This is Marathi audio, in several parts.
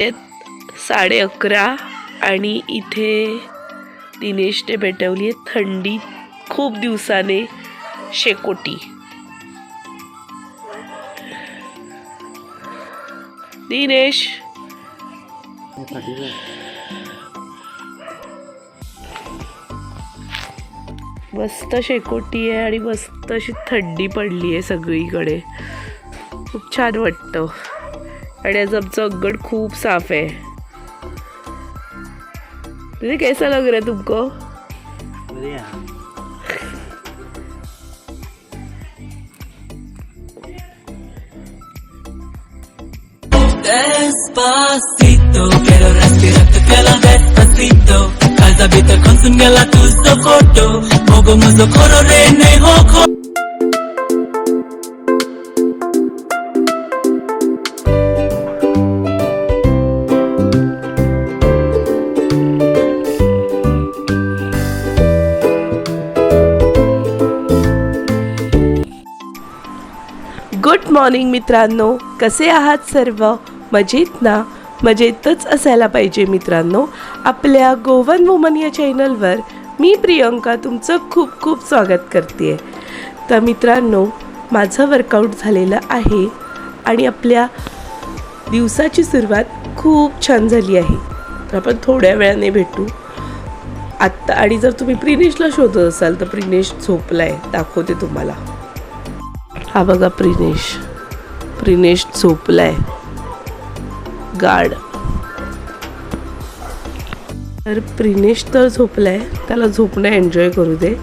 आहेत. साडे अकरा आणि इथे दिनेशने पेटवली आहे थंडी खूप दिवसाने शेकोटी. दिनेश. मस्त शेकोटी आहे आणि मस्त अशी थंडी पडली आहे सगळीकडे. खूप छान वाटतं. आणि आज आमचं अंगण खूप साफ आहे तुझे कैसा लग रहा है तुमको Despacito, quiero respirar tu pelo despacito Calzabito consumela tu foto Mogo muzo koro rene hoko good morning मित्रांनो. कसे आहात सर्व? मजेत ना मजेतच असायला पाहिजे मित्रांनो. आपल्या गोवन वुमन या चॅनलवर मी प्रियंका तुमचं खूप खूप स्वागत करते तर मित्रांनो माझं वर्कआउट झालेलं आहे आणि आपल्या दिवसाची सुरुवात खूप छान झाली आहे. तर आपण थोड्या वेळाने भेटू. आत्ता आणि जर तुम्ही प्रिनेशला शोधत असाल तर प्रिनेश झोपला आहे दाखवते तुम्हाला. हा बघा प्रिनेश. प्रिनेश झोपलाय. गाड तर प्रिनेश तर झोपलाय. त्याला झोपणं एन्जॉय करू दे.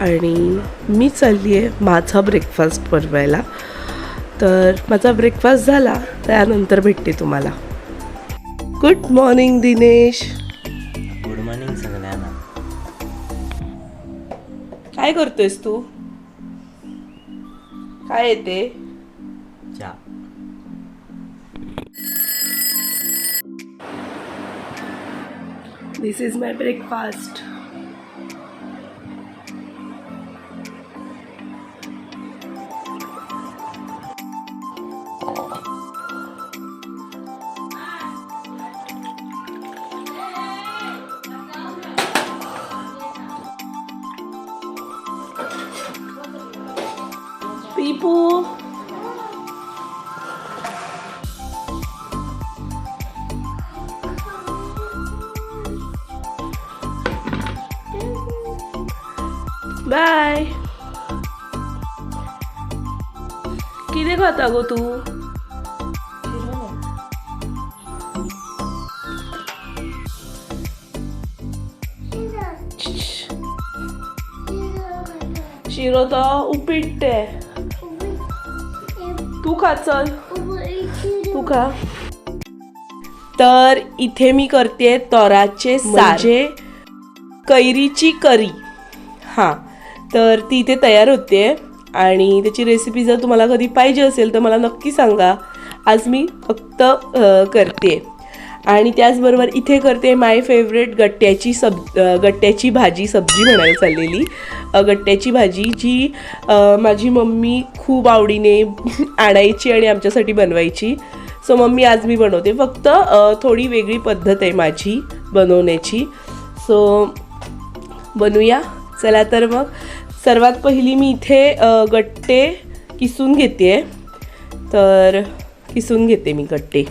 आणि मी चालली आहे माझा ब्रेकफास्ट बनवायला. तर माझा ब्रेकफास्ट झाला. त्यानंतर भेटते तुम्हाला. Good morning Dinesh. Good morning सगळ्यांना. काय करतोयस तू? काय येते चा This is my breakfast. Bye. किती खाता गो तू? शिरो तो उपिट्टे तू खा चल. तू खा. तर इथे मी करते तोराचे साजे कैरीची करी. हां. तर ती इथे तयार होते. आणि त्याची रेसिपी जर तुम्हाला कधी पाहिजे असेल तर मला नक्की सांगा. आज मी फक्त करते. आणि त्याचबरोबर इथे करते माय फेवरेट गट्ट्याची सब गट्ट्याची भाजी सब्जी म्हणायला चाललेली. गट्ट्याची भाजी जी माझी मम्मी खूप आवडीने आणायची आणि आमच्यासाठी बनवायची. सो मम्मी आज मी बनवते. फक्त थोडी वेगळी पद्धत आहे माझी बनवण्याची. सो बनवूया. चला तर मग. सर्वात पहिली मी इथे गट्टे किसून घेते तर किसून घेते मी गट्टे.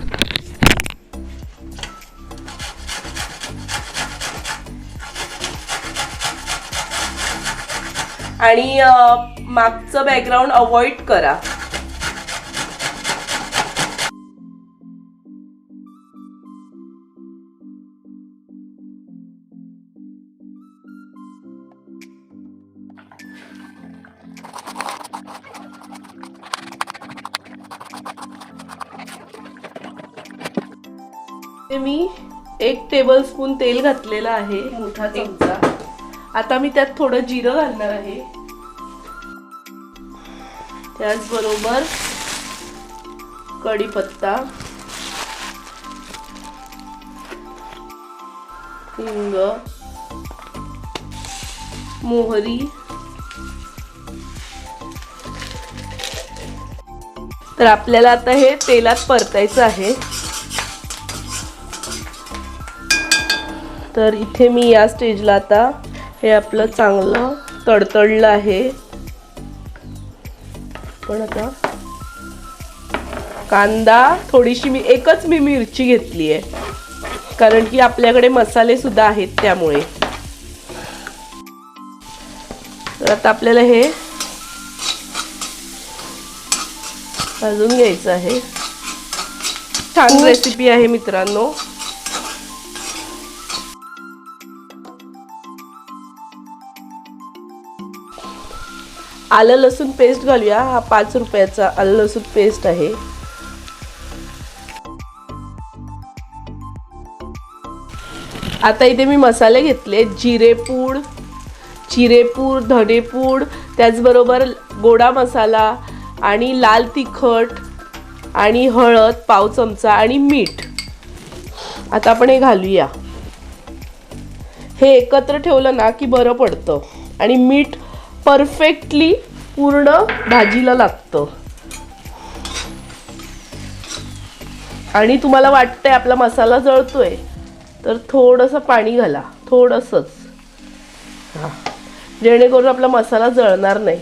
आणि मागचं बॅकग्राऊंड अवॉइड करा. ते मी एक टेबल स्पून तेल घातलेलं आहे. मोठा चमचा. आता मी त्यात थोडं जिरं घालणार आहे. त्याचबरोबर कढीपत्ता हिंग मोहरी तर आपल्याला आता हे तेलात परतायचं आहे. तर इथे मी या स्टेजला आता हे आपलं चांगलं तडतडलं आहे. पण आता कांदा थोडीशी मी एकच मी मिरची घेतली आहे. कारण की आपल्याकडे मसाले सुद्धा आहेत त्यामुळे. तर आता आपल्याला हे भाजून घ्यायचं आहे. छान रेसिपी आहे मित्रांनो. आलं लसूण पेस्ट घालूया. हा पाच रुपयाचा आलं लसूण पेस्ट आहे. आता इथे मी मसाले घेतले. जिरेपूड जिरेपूड धनेपूड त्याचबरोबर गोडा मसाला आणि लाल तिखट आणि हळद पाव चमचा आणि मीठ. आता आपण हे घालूया. हे एकत्र ठेवलं ना की बरं पडतं. आणि मीठ परफेक्टली पूर्ण भाजीला लागतं. आणि तुम्हाला वाटतंय आपला मसाला जळतोय तर थोडंसं पाणी घाला थोडंसंच. हां. जेणेकरून आपला मसाला जळणार नाही.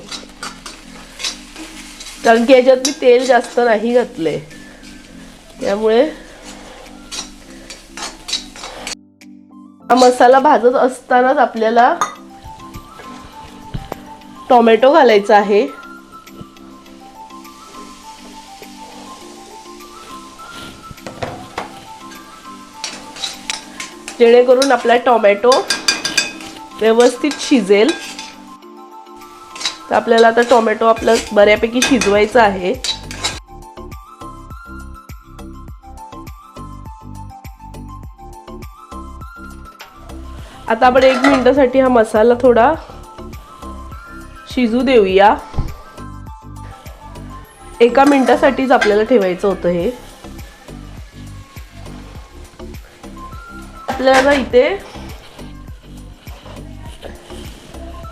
कारण की याच्यात मी तेल जास्त नाही घातले त्यामुळे हा मसाला भाजत असतानाच आपल्याला टोमॅटो घालायचा आहे. जेणेकरून आपला टोमॅटो व्यवस्थित शिजेल. तर आपल्याला आता टोमॅटो आपलं बऱ्यापैकी शिजवायचं आहे. आता आपण एक मिनिटासाठी हा मसाला थोडा शिजू देऊया. एका मिनिटासाठीच आपल्याला ठेवायचं होतं हे. आपल्याला इथे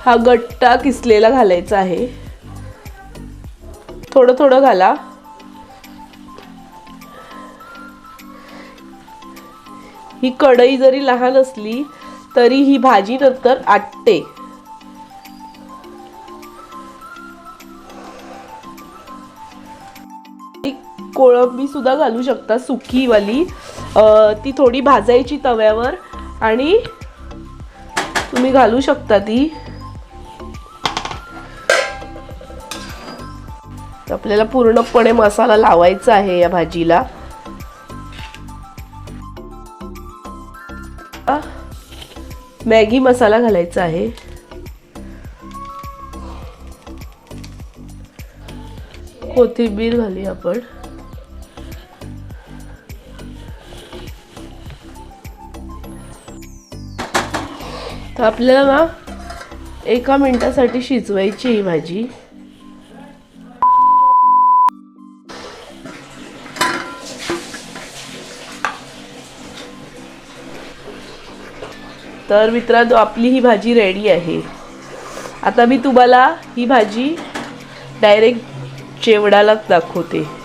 हा गट्टा किसलेला घालायचा आहे. थोडं थोडं घाला. ही कढई जरी लहान असली तरी ही भाजी नंतर आटते. कोळंबी सुद्धा घालू शकता सुकीवाली. ती थोडी भाजायची तव्यावर आणि तुम्ही घालू शकता ती. आपल्याला पूर्णपणे मसाला लावायचा आहे या भाजीला. मॅगी मसाला घालायचा आहे. कोथिंबीर घालूया आपण. तर आपल्याला ना एका मिनटासाठी शिजवायची ही भाजी. तर मित्रांनो आपली ही भाजी रेडी आहे. आता मी तुम्हाला ही भाजी डायरेक्ट जेवणालाच दाखवते.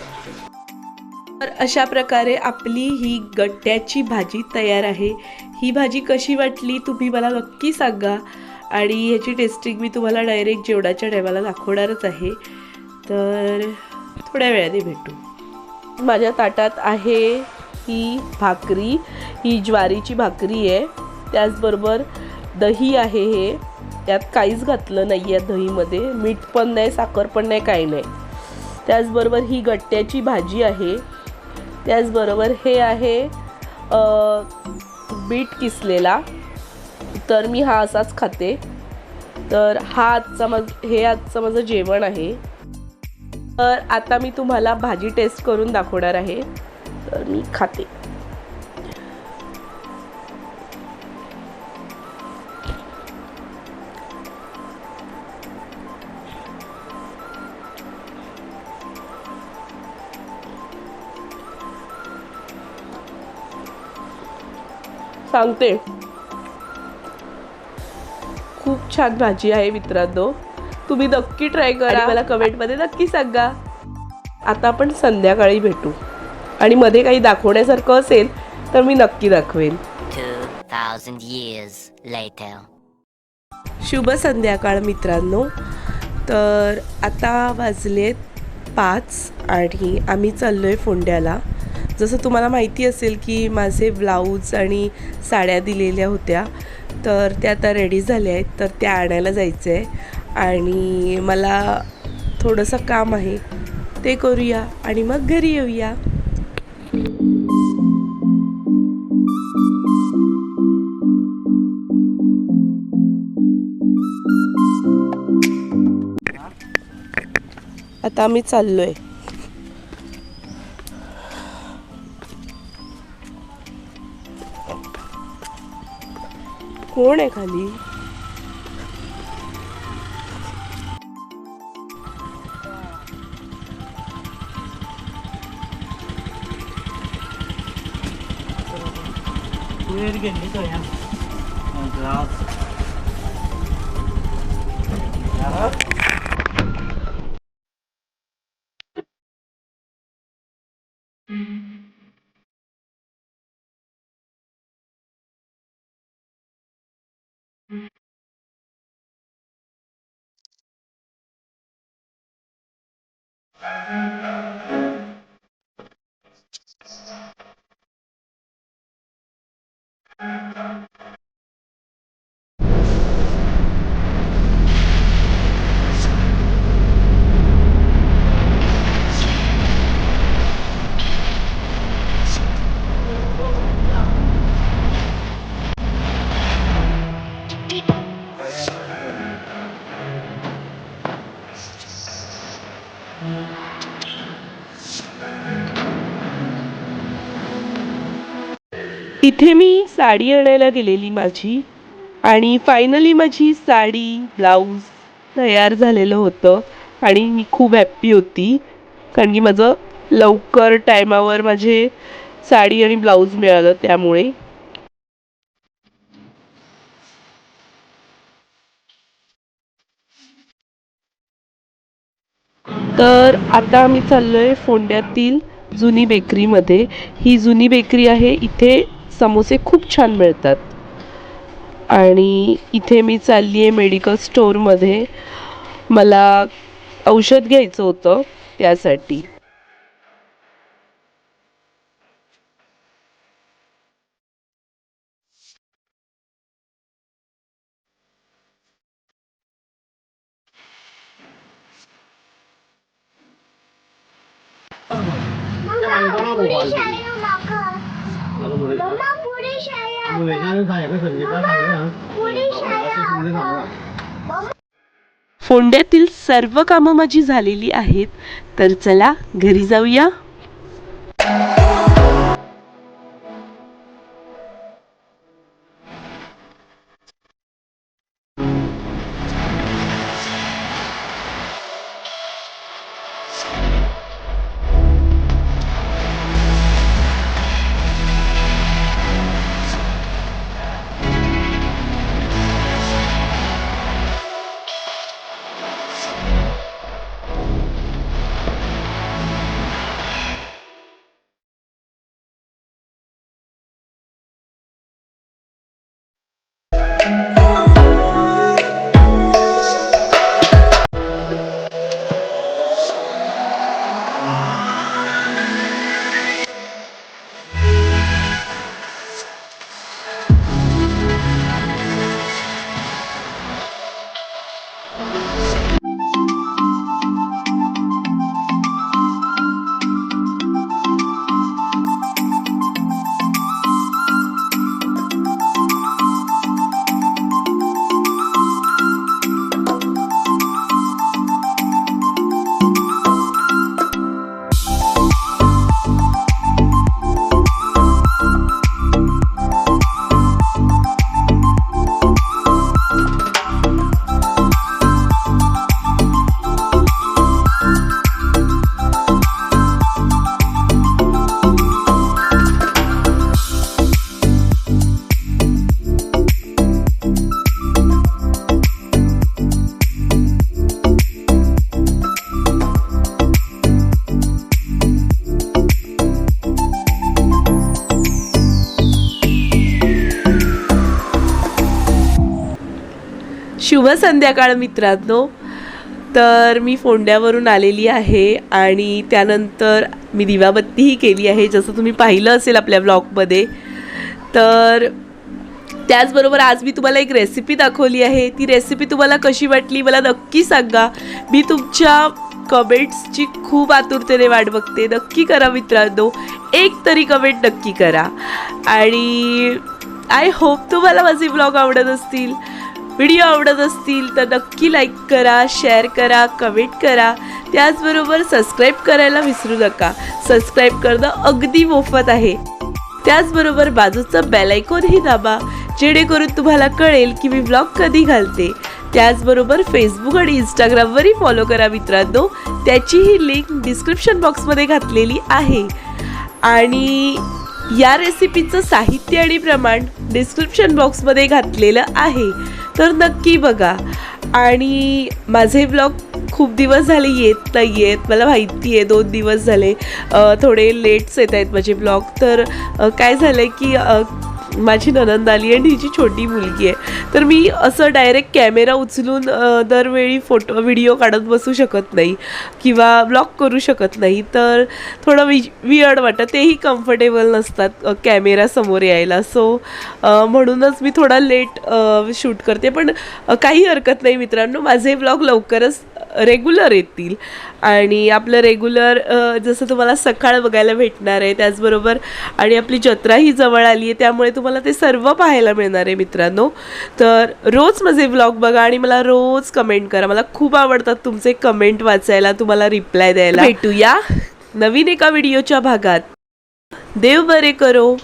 तर अशा प्रकारे आपली ही गट्ट्याची भाजी तयार आहे. ही भाजी कशी वाटली तुम्ही मला नक्की सांगा. आणि ह्याची टेस्टिंग मी तुम्हाला डायरेक्ट जेवणाच्या टायमाला दाखवणारच आहे. तर थोड्या वेळाने भेटू. माझ्या ताटात आहे ही भाकरी. ही ज्वारीची भाकरी आहे. त्याचबरोबर दही आहे हे. त्यात काहीच घातलं नाही आहे दहीमध्ये. मीठ पण नाही साखर पण नाही काही नाही. त्याचबरोबर ही गट्ट्याची भाजी आहे. त्याचबरोबर हे आहे बीट किसलेला. तर मी हा असाच खाते. तर हा आजचा माझ हे आजचं माझं जेवण आहे. तर आता मी तुम्हाला भाजी टेस्ट करून दाखवणार आहे. तर मी खाते. सांगते. खूप छान भाजी आहे मित्रांनो. तुम्ही नक्की ट्राय करा. आणि मला कमेंटमध्ये नक्की सांगा. आता आपण संध्याकाळी भेटू. आणि मध्ये काही दाखवण्यासारखं असेल तर मी नक्की दाखवेन. 2,000 years later. शुभ संध्याकाळ मित्रांनो. तर आता वाजलेत पाच आणि आम्ही चाललो आहे फोंड्याला. जसं तुम्हाला माहिती असेल की माझे ब्लाऊज आणि साड्या दिलेल्या होत्या तर त्या आता रेडी झाल्या आहेत तर त्या आणायला जायचं आहे आणि मला थोडंसं काम आहे ते करूया आणि मग घरी येऊया. आता आम्ही चाललो आहे कोण आहे खाली वेळ घेतली तो या इथे मी साडी आणायला गेलेली माझी. आणि फायनली माझी साडी ब्लाऊज तयार झालेलं होतं. आणि मी खूप हॅप्पी होती. कारण की माझं लवकर टायमावर माझे साडी आणि ब्लाऊज मिळालं त्यामुळे. तर आता आम्ही चाललो आहे फोंड्यातील जुनी बेकरीमध्ये ही जुनी बेकरी आहे इथे समोसे खूप छान मिळतात. आणि इथे मी चालली आहे मेडिकल स्टोअरमध्ये. मला औषध घ्यायचं होतं त्यासाठी. पुढे. फोंड्यातील सर्व कामं माझी झालेली आहेत. तर चला घरी जाऊया. शुभ संध्याकाळ मित्रांनो. तर मी फोंड्यावरून आलेली आहे आणि त्यानंतर मी दिवाबत्तीही केली आहे जसं तुम्ही पाहिलं असेल आपल्या ब्लॉगमध्ये. तर त्याचबरोबर आज मी तुम्हाला एक रेसिपी दाखवली आहे. ती रेसिपी तुम्हाला कशी वाटली मला नक्की सांगा. मी तुमच्या कमेंट्सची खूप आतुरतेने वाट बघते. नक्की करा मित्रांनो. एक तरी कमेंट नक्की करा. आणि आय होप तुम्हाला माझे ब्लॉग आवडत असतील. व्हिडिओ आवडत असतील तर नक्की लाईक करा शेअर करा कमेंट करा. त्याचबरोबर सबस्क्राईब करायला विसरू नका. सबस्क्राईब करणं अगदी मोफत आहे. त्याचबरोबर बाजूचं बेलायकॉनही दाबा जेणेकरून तुम्हाला कळेल की मी ब्लॉग कधी घालते. त्याचबरोबर फेसबुक आणि इंस्टाग्रामवरही फॉलो करा मित्रांनो. त्याचीही लिंक डिस्क्रिप्शन बॉक्समध्ये घातलेली आहे. आणि या रेसिपीचं साहित्य आणि प्रमाण डिस्क्रिप्शन बॉक्समध्ये घातलेलं आहे. तर नक्की बघा. आणि माझे ब्लॉग खूप दिवस झाले येत नाही आहेत मला माहिती आहे दोन दिवस झाले थोडे लेट्स येत आहेत माझे ब्लॉग तर काय झालं की माझी ननंद आली आणि हिची छोटी मुलगी आहे. तर मी असं डायरेक्ट कॅमेरा उचलून दरवेळी फोटो व्हिडिओ काढत बसू शकत नाही किंवा ब्लॉग करू शकत नाही. तर थोडं वि विअड वाटतं. तेही कम्फर्टेबल नसतात कॅमेरा समोर यायला. सो म्हणूनच मी थोडा लेट शूट करते. पण काही हरकत नाही मित्रांनो. माझे ब्लॉग लवकरच रेग्युलर येतील. आणि आपलं रेग्युलर जसं तुम्हाला सकाळ बघायला भेटणार आहे त्याचबरोबर आणि आपली जत्राही जवळ आली आहे त्यामुळे तुम्हाला ते सर्व पाहायला मिळणार आहे मित्रांनो. तर रोज माझे ब्लॉग बघा आणि मला रोज कमेंट करा. मला खूप आवडतात तुमचे कमेंट वाचायला तुम्हाला रिप्लाय द्यायला. भेटूया. नवीन एका व्हिडिओच्या भागात. देव बरे करो.